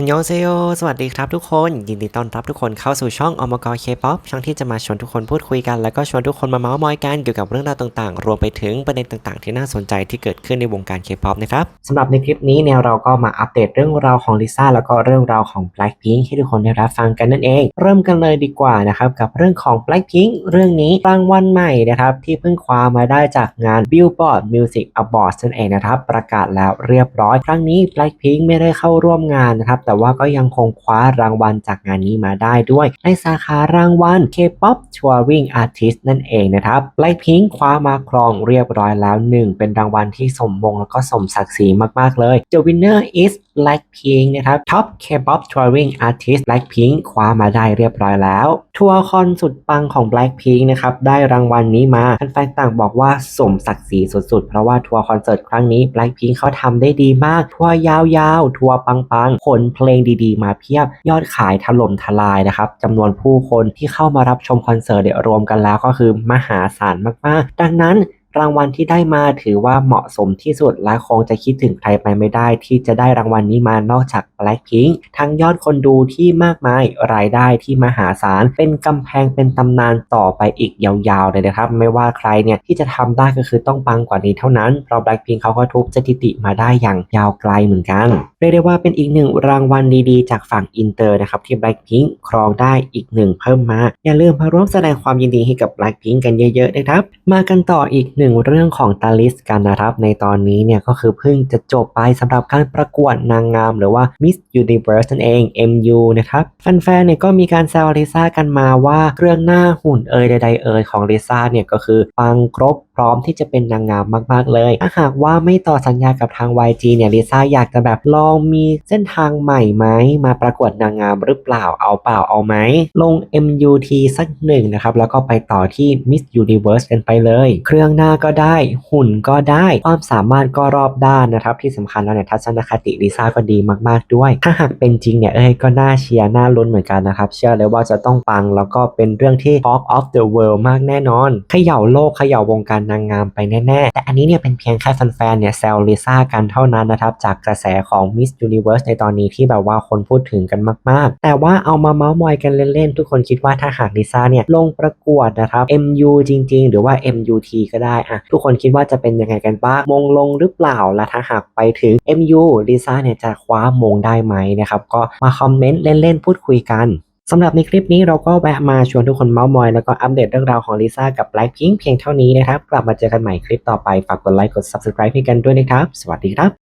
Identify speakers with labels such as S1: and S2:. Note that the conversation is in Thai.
S1: ฮันยงเซโยสวัสดีครับทุกคน ยินดีต้อนรับทุกคนเข้าสู่ช่องอมกเคป๊อปช่องที่จะมาชวนทุกคนพูดคุยกัน แล้วก็ชวนทุกคนมาเมาส์มอยกันเกี่ยวกับเรื่องราวต่างๆ รวมไปถึงประเด็นต่างๆ ที่น่าสนใจที่เกิดขึ้นในวงการเคป๊อปนะครับสำหรับในคลิปนี้เนี่ยเราก็มาอัปเดตเรื่องราวของลิซ่าแล้วก็เรื่องราวของ Blackpink ให้ทุกคนได้รับฟังกันนั่นเอง เริ่มกันเลยดีกว่านะครับกับเรื่องของ Blackpink เรื่องนี้รางวัลใหม่นะครับที่เพิ่งคว้ามาได้จากงาน Billboard Music Awards นั่นเองนะครับประกาศแล้วเรียบร้อย ครั้งนี้ Blackpink ไม่ได้เข้าร่วมงานนะครับแต่ว่าก็ยังคงคว้ารางวัลจากงานนี้มาได้ด้วย ในสาขารางวัล K-pop Touring Artist นั่นเองนะครับ Blackpink คว้ามาครองเรียบร้อยแล้วหนึ่งเป็นรางวัลที่สมมงแล้วก็สมศักดิ์ศรีมากๆเลย The winner is Blackpink นะครับ Top K-pop Touring Artist Blackpink คว้ามาได้เรียบร้อยแล้ว ทัวร์คอนสุดปังของ Blackpink นะครับ ได้รางวัลนี้มาแฟนๆต่างบอกว่าสมศักดิ์ศรีสุดๆ เพราะว่าทัวร์คอนเสิร์ตครั้งนี้ Blackpink เขาทำได้ดีมาก ทัวร์ยาวๆ ทัวร์ปังๆขนเพลงดีๆ มาเพียบยอดขายถล่มทลายนะครับจำนวนผู้คนที่เข้ามารับชมคอนเสิร์ตเนี่ยรวมกันแล้วก็คือมหาศาลมากๆ ดังนั้น รางวัลที่ได้มาถือว่าเหมาะสมที่สุดและคงจะคิดถึงใครไปไม่ได้ ที่จะได้รางวัลนี้มานอกจาก Blackpink ทั้งยอดคนดูที่มากมายรายได้ที่มหาศาล เป็นกำแพงเป็นตำนานต่อไปอีกยาวๆเลยนะครับ ไม่ว่าใครเนี่ยที่จะทำได้ก็คือต้องปังกว่านี้เท่านั้นเพราะ Blackpink เขาก็ทุบสถิติมาได้อย่างยาวไกลเหมือนกันเรียกได้ว่าเป็นอีกหนึ่งรางวัลดีๆ จากฝั่งอินเตอร์นะครับที่ Blackpink ครองได้อีกหนึ่งเพิ่มมาอย่าลืมมาร่วมแสดงความยินดีให้กับ Blackpink กันเยอะๆนะครับมากันต่ออีกหนึ่งเรื่องของตาลิสกันนะครับ ในตอนนี้เนี่ยก็คือเพิ่งจะจบไปสำหรับการประกวดนางงาม หรือว่า Miss Universe นั่นเอง MU นะครับแฟนๆเนี่ยก็มีการแซวลิซ่ากันมาว่าเรื่องหน้าหุ่นเอยใดๆเอยของลิซ่าเนี่ยก็คือปังครบ ร้อมที่จะเป็นนางงามมาก ๆ เลย ถ้าหากว่าไม่ต่อสัญญากับทาง YG เนี่ยลิซ่าอยากจะแบบลองมีเส้นทางใหม่ไหมมาประกวดนางงามหรือเปล่าเอาเปล่าเอาไหมลง MUT สักหนึ่งนะครับ แล้วก็ไปต่อที่ Miss Universe กันไปเลย เครื่องหน้าก็ได้หุ่นก็ได้ ความสามารถก็รอบด้านนะครับ ที่สำคัญแล้วเนี่ยทัศนคติลิซ่าก็ดีมาก ๆ ด้วย ถ้าหากเป็นจริงเนี่ยเอ้ยก็น่าเชียร์น่าลุ้นเหมือนกันนะครับ เชื่อเลยว่าจะต้องปังแล้วก็เป็นเรื่องที่ Talk of the World มากแน่นอนเขย่าโลกเขย่าวงการนางงามไปแน่ๆ แต่อันนี้เนี่ยเป็นเพียงแค่แฟนๆเนี่ยแซวลิซ่ากันเท่านั้นนะครับ จากกระแสของ Miss Universe ในตอนนี้ที่แบบว่าคนพูดถึงกันมากๆ แต่ว่าเอามาเมาส์มอยกันเล่นๆ ทุกคนคิดว่าถ้าหากลิซ่าเนี่ยลงประกวดนะครับ MU จริง ๆ หรือว่า MUT ก็ได้อะทุกคนคิดว่าจะเป็นยังไงกันบ้างมงลงหรือเปล่าและถ้าหากไปถึง MU ลิซ่าเนี่ยจะคว้ามงได้ไหมนะครับก็มาคอมเมนต์เล่นๆพูดคุยกัน สำหรับในคลิปนี้เราก็แวะมาชวนทุกคนเมาส์มอย แล้วก็อัปเดตเรื่องราวของลิซ่ากับ Blackpink เพียงเท่านี้นะครับ กลับมาเจอกันใหม่คลิปต่อไป ฝากกดไลค์กด Subscribe ให้กันด้วยนะครับ สวัสดีครับ